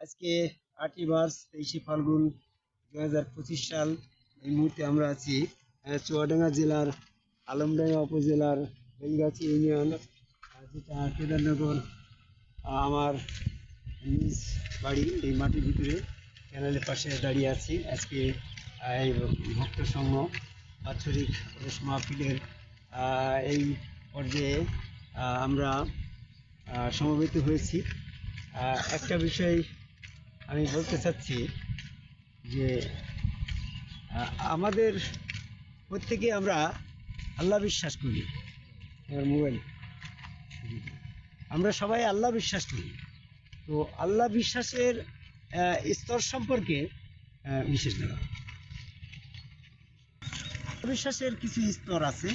আজকে আটই মার্চ, তেইশে ফাল্গুন দু হাজার পঁচিশ সাল। এই মুহূর্তে আমরা আছি চুয়াডাঙ্গা জেলার, আলমডাঙ্গা উপজেলার বেলগাছি ইউনিয়ন যেটা কেদারনগর আমার নিজ বাড়ি, এই মাটির ভিতরে ক্যানেলের পাশে দাঁড়িয়ে আছি। আজকে এই ভক্ত সংঘ বাৎসরিক মাহফিলের এই পর্যায়ে আমরা সমবেত হয়েছি। একটা বিষয় আমি বলতে চাচ্ছি যে আমাদের প্রত্যেকে আমরা আল্লাহ বিশ্বাস করি। মোবাইল। আমরা সবাই আল্লাহ বিশ্বাস করি। তো আল্লাহ বিশ্বাসের স্তর সম্পর্কে বিশেষ না বিশ্বাসের কিছু স্তর আছে।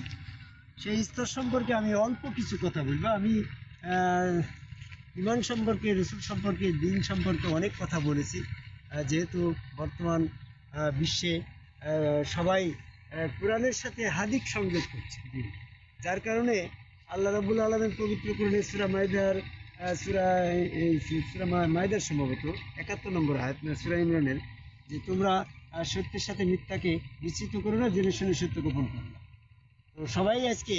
সেই স্তর সম্পর্কে আমি অল্প কিছু কথা বলব। আমি ইমান সম্পর্কে রসুল সম্পর্কে, দিন সম্পর্কে অনেক কথা বলেছি। যেহেতু বর্তমান বিশ্বে সবাই কোরআনের সাথে হাদিক সংযোগ করছে। যার কারণে আল্লাহ রাবুল আলমের পবিত্র কোরআনে সুরা মাইদার সুরা সুরা মাইদার সম্ভবত একাত্তর নম্বর আয়াত সুরা ইমরানের, যে তোমরা সত্যের সাথে মিথ্যাকে মিশ্রিত করো না, জেনে শুনে সত্য গোপন করো না। তো সবাই আজকে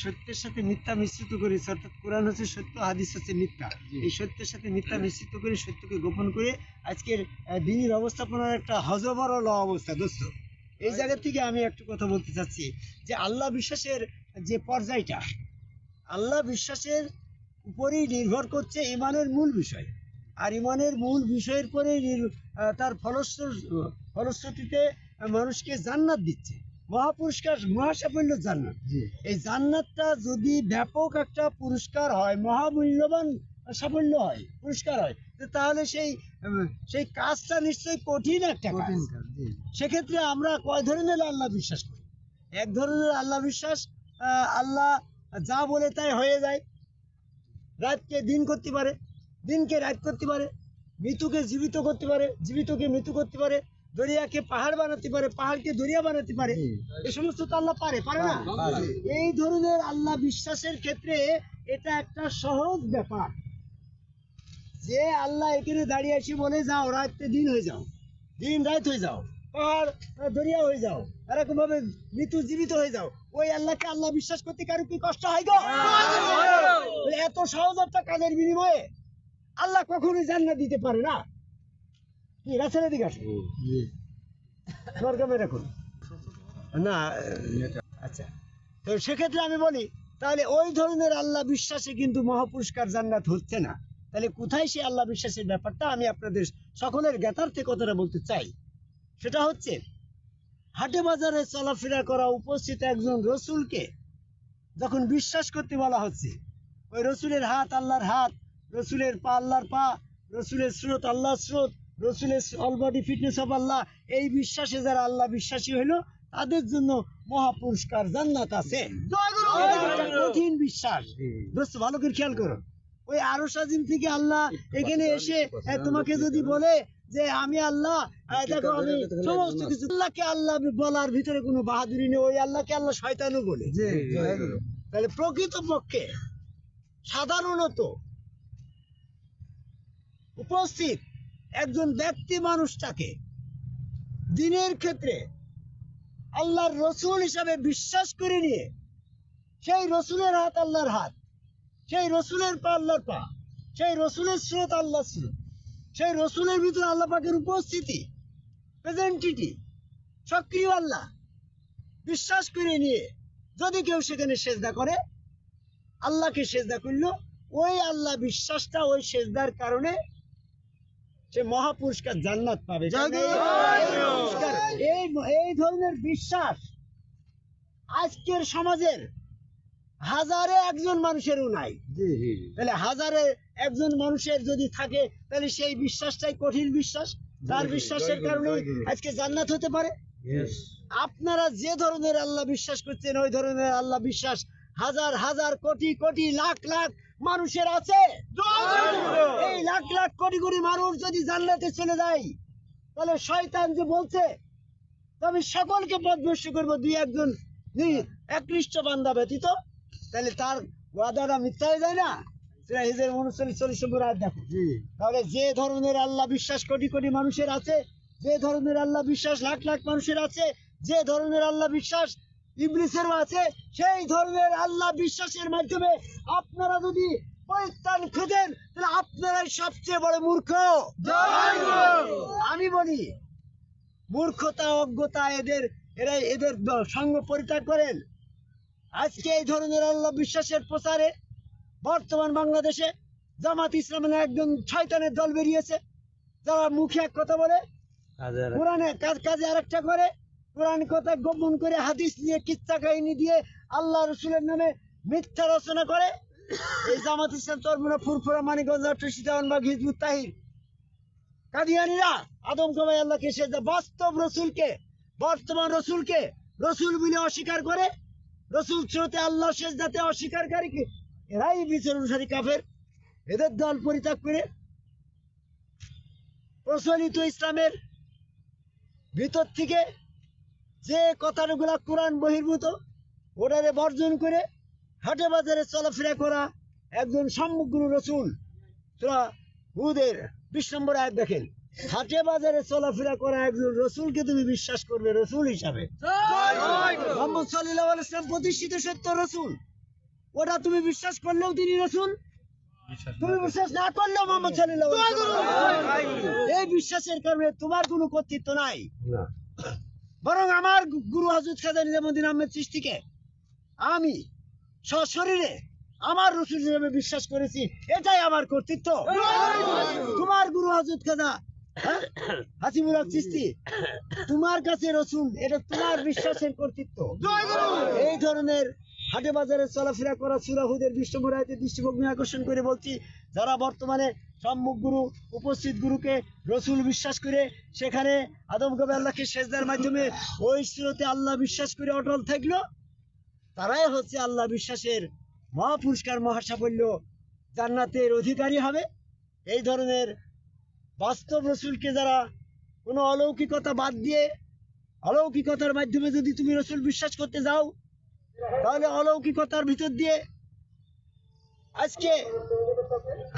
সত্যের সাথে মিথ্যা মিশ্রিত করেছে অর্থাৎ কোরআন হচ্ছে সত্য হাদিস হচ্ছে মিথ্যা। এই সত্যের সাথে মিথ্যা মিশ্রিত করে সত্যকে গোপন করে আজকের দিনের অবস্থাপনার একটা হজবরল অবস্থা দোস্ত। এই জায়গা থেকে আমি একটু কথা বলতে চাচ্ছি যে আল্লাহ বিশ্বাসের যে পর্যায়টা আল্লাহ বিশ্বাসের উপরেই নির্ভর করছে ইমানের মূল বিষয়। আর ইমানের মূল বিষয়ের পরে তার ফলশ্রু ফলশ্রুতিতে মানুষকে জান্নাত দিচ্ছে। মহাপুরস্কার মহাসাফল্য জান্নাত। এই জান্নাতটা যদি ব্যাপক একটা পুরস্কার হয় মহামূল্যবান সাফল্য হয় পুরস্কার হয় তাহলে সেই সেই কাজটা নিশ্চয়ই কঠিন একটা কাজ। সেক্ষেত্রে আমরা কয় ধরনের আল্লাহ বিশ্বাস করি? এক ধরনের আল্লাহ বিশ্বাস আহ, আল্লাহ যা বলে তাই হয়ে যায়। রাতকে দিন করতে পারে দিনকে রাত করতে পারে মৃত্যুকে জীবিত করতে পারে জীবিতকে মৃত্যু করতে পারে দরিয়াকে পাহাড় বানাতে পারে পাহাড়কে দরিয়া বানাতে পারে এই সমস্ত তো আল্লাহ পারে পারে না? এই ধরনের আল্লাহ বিশ্বাসের ক্ষেত্রে এটা একটা সহজ ব্যাপার। যে আল্লাহ এখানে দাঁড়িয়ে এসে বলে যাও রাতে দিন হয়ে যাও। দিন রাত হয়ে যাও। পাহাড় দরিয়া হয়ে যাও। এরকম ভাবে মৃত্যু জীবিত হয়ে যাও। ওই আল্লাহকে আল্লাহ বিশ্বাস করতে কারও কি কষ্ট হয় গো? এত সহজ একটা কাজের বিনিময়ে আল্লাহ কখনোই জান্নাত দিতে পারে না। রাসেলের দিকে আসো। রাখুন না আচ্ছা। তো সেক্ষেত্রে আমি বলি তাহলে ওই ধরনের আল্লাহ বিশ্বাসে কিন্তু মহাপুরস্কার জান্নাত হচ্ছে না। তাহলে কোথায় সেই আল্লাহ বিশ্বাসের ব্যাপারটা? আমি আপনাদের সকলের জ্ঞাতার্থে কথাটা বলতে চাই। সেটা হচ্ছে হাটে বাজারে চলাফেরা করা উপস্থিত একজন রসুলকে যখন বিশ্বাস করতে বলা হচ্ছে ওই রসুলের হাত আল্লাহর হাত রসুলের পা আল্লাহর পা রসুলের স্রোত আল্লাহর স্রোত রসুলের all body fitness of Allah এই বিশ্বাসে যারা আল্লাহ বিশ্বাসী হইল তাদের জন্য মহা পুরস্কার জান্নাত আছে। কঠিন বিশ্বাস। দোস্ত ভালো করে খেয়াল করো। ওই আরও সাজিম থেকে আল্লাহ এখানে এসে তোমাকে যদি বলে যে আমি আল্লাহ দেখো আমি সমস্ত কিছু আল্লাহকে আল্লাহ বলার ভিতরে কোনো বাহাদুরি নেই ওই আল্লাহকে আল্লাহ শয়তানও বলে। তাহলে প্রকৃত পক্ষে সাধারণত উপস্থিত একজন ব্যক্তি মানুষটাকে দিনের ক্ষেত্রে আল্লাহর রসুল হিসাবে বিশ্বাস করে নিয়ে সেই রসুলের হাত আল্লাহর হাত, সেই রসুলের পা আল্লাহর পা, সেই রসুলের স্রোত আল্লাহর স্রোত, সেই রসুলের ভিতরে আল্লাহ পাকের উপস্থিতি প্রেজেন্টিটি সক্রিয় আল্লাহ বিশ্বাস করে নিয়ে যদি কেউ সেখানে সেজদা করে, আল্লাহকে সেজদা করল, ওই আল্লাহ বিশ্বাসটা ওই সেজদার কারণে সে মহাপুরস্কার জান্নাত পাবে। এই এই ধরনের বিশ্বাস আজকের সমাজের হাজারে একজন মানুষেরও নাই। তাহলে হাজারে একজন মানুষের যদি থাকে তাহলে সেই বিশ্বাসটাই কঠিন বিশ্বাস। তার বিশ্বাসের কারণে আজকে জান্নাত হতে পারে। আপনারা যে ধরনের আল্লাহ বিশ্বাস করছেন ওই ধরনের আল্লাহ বিশ্বাস হাজার হাজার কোটি কোটি লাখ লাখ মানুষের আছে। এই লাখ লাখ কোটি কোটি মানুষ যদি জান্নাতে চলে যায় তাহলে শয়তান যে বলছে তবে সকলকে পদভস্য করব দুই একজন একনিষ্ঠ বান্দা ব্যতীত। তাহলে তার ওয়াদাটা মিথ্যা হয়ে যায় না? সেটা হিজের উনচল্লিশ চল্লিশ নম্বর আয়াত দেখো। তাহলে যে ধরনের আল্লাহ বিশ্বাস কোটি কোটি মানুষের আছে যে ধরনের আল্লাহ বিশ্বাস লাখ লাখ মানুষের আছে যে ধরনের আল্লাহ বিশ্বাস ইবলিসেরও আছে। সেই ধরনের আল্লাহ বিশ্বাসের মাধ্যমে আপনারা যদি পরিত্রাণ খোঁজেন তাহলে আপনারাই সবচেয়ে বড় মূর্খ। আমি বলি মূর্খতা অজ্ঞতা এদের এরা এদের সঙ্গ পরিত্যাগ করেন। আজকে এই ধরনের আল্লাহ বিশ্বাসের প্রচারে বর্তমান বাংলাদেশে জামাত ইসলামের একজন শয়তানের দল বেরিয়েছে। যারা মুখে এক কথা বলে কোরআনে কাজ কাজে আরেকটা করে কোরআন কথা গোপন করে হাদিস নিয়ে কিচ্ছা কাহিনী দিয়ে আল্লাহ রসুলের নামে মিথ্যা রচনা করে। এই জামাত ইসলাম তরমুনা ফুরফুরা মানিকগঞ্জ হিজবুত তাহির। কাদিয়ানিরা আদম কবাই আল্লাহকে সে বাস্তব রসুলকে, বর্তমান রসুলকে রসুল বলে অস্বীকার করে, রসুল স্রোতে আল্লাহ শেষ অস্বীকারীকে এরাই বিচার অনুসারী কাফের। এদের দল পরিত্যাগ করে প্রচলিত ইসলামের ভিতর থেকে যে কথাগুলা কোরআন বহির্ভূত, ওটারে বর্জন করে হাটে বাজারে চলাফেরা করা একজন সমগ্র রসুল। তোরা হুদের বিশ নম্বর আয়াত দেখেন, হাটে বাজারে চলাফেরা করা একজন রসুলকে তুমি বিশ্বাস করবে রসুল হিসাবে। মোহাম্মদ সাল্লাহ ইসলাম প্রতিষ্ঠিত সত্য রসুল। ওটা তুমি বিশ্বাস করলেও তিনি রসুল। তুমি বিশ্বাস না করলেও মোহাম্মদ সাল্লাহ এই বিশ্বাসের কারণে তোমার কোনো কর্তৃত্ব নাই। বরং আমার গুরু হজরত খাজা নিজামুদ্দিন আহমেদ সৃষ্টিকে আমি সশরীরে আমার রসুল হিসেবে বিশ্বাস করেছি। এটাই আমার কর্তৃত্ব। তোমার গুরু হজরত খাজা হাসিমুল হক চিস্তি তোমার কাছে রসুল, এটা তোমার বিশ্বাসের কর্তৃত্ব। এই ধরনের হাটে বাজারে চলাফেরা করা সুরাহুদের বিশ্বমরায়তে দৃষ্টিভঙ্গি আকর্ষণ করে বলছি, যারা বর্তমানে সম্মুখ গুরু, উপস্থিত গুরুকে রসুল বিশ্বাস করে, সেখানে আদম কবে আল্লাহকে সেজদার মাধ্যমে ওই স্রোতে আল্লাহ বিশ্বাস করে অটল থাকল, তারাই হচ্ছে আল্লাহ বিশ্বাসের মহাপুরস্কার, মহাসাফল্য, জান্নাতের অধিকারী হবে। এই ধরনের বাস্তব রসুলকে যারা কোনো অলৌকিকতা বাদ দিয়ে, অলৌকিকতার মাধ্যমে যদি তুমি রসুল বিশ্বাস করতে যাও তাহলে অলৌকিকতার ভিতর দিয়ে আজকে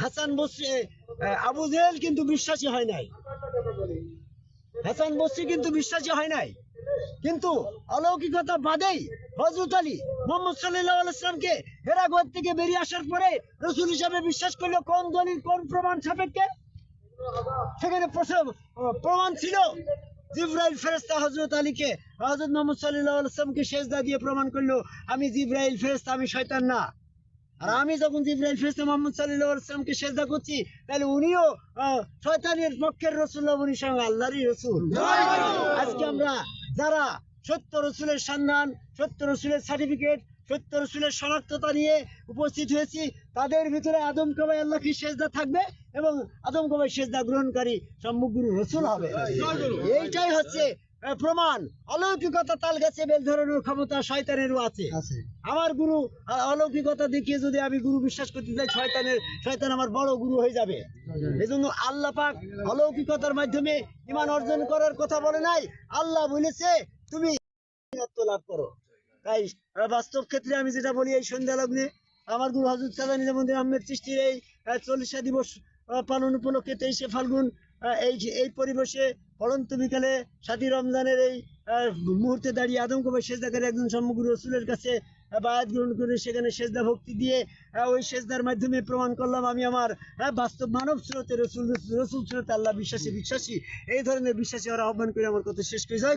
হাসান বসরি আবু জেহেল কিন্তু বিশ্বাসী হয় নাই। হাসান বসরি কিন্তু বিশ্বাসী হয় নাই। কিন্তু অলৌকিকতা বাদেই হজরত আলী মোহাম্মদ আলাইসলামকে হেরাগর থেকে বেরিয়ে আসার পরে রসুল হিসাবে বিশ্বাস করল, কোন দলিল, কোন প্রমাণ সাপেক্ষে? সেখানে প্রমাণ ছিল জিব্রাইল ফেরেস্তা হজরত আলীকে হজরত মোহাম্মদ সাল্লাহ আলাইসলামকে সেজদা দিয়ে প্রমাণ করল, আমি জিব্রাইল ফেরেস্তা আমি শয়তান না। আর আমি যখন জিব্রাইল ফেরেস্তা মোহাম্মদ সাল্লাহ আলাইসলামকে সেজদা করছি, তাহলে উনিও শয়তানের পক্ষের রসুল্লাহ উনি সঙ্গে আল্লাহরই রসুল। আজকে আমরা যারা সত্য রসুলের সন্ধান, সত্য রসুলের সার্টিফিকেট সত্য রসুলের শনাক্ততা নিয়ে উপস্থিত হয়েছি তাদের ভিতরে আদম কবাই আল্লাহ কি সেজদা থাকবে এবং আদম কবাই সেজদা গ্রহণকারী সম্মুখ রসুল হবে? এইটাই হচ্ছে প্রমাণ। অলৌকিকতা তাল গাছে বেল ধরানোর ক্ষমতা শয়তানেরও আছে। আমার গুরু অলৌকিকতা দেখিয়ে যদি আমি গুরু বিশ্বাস করতে চাই শয়তানের শয়তান আমার বড় গুরু হয়ে যাবে। এজন্য আল্লাহ পাক অলৌকিকতার মাধ্যমে ইমান অর্জন করার কথা বলে নাই। আল্লাহ বলেছে তুমি লাভ করো। তাই বাস্তব ক্ষেত্রে আমি যেটা বলি এই সন্ধ্যা লগ্নে আমার গুরু হজরত সাদা নিজামুদ্দিন আহমেদ সৃষ্টির এই চল্লিশা দিবস পালন উপলক্ষে তেইশে ফাল্গুন এই এই পরিবেশে পড়ন্ত বিকালে সাথী রমজানের এই মুহূর্তে দাঁড়িয়ে আদম কবে সেজদাকারী একজন সমগ্র রসুলের কাছে বায়াত গ্রহণ করে সেখানে সেজদা ভক্তি দিয়ে ওই সেজদার মাধ্যমে প্রমাণ করলাম আমি আমার বাস্তব মানব স্রোতে রসুল রসুল স্রোতে আল্লাহ বিশ্বাসী বিশ্বাসী। এই ধরনের বিশ্বাসী ওরা আহ্বান করে আমার কথা শেষ করে। যায়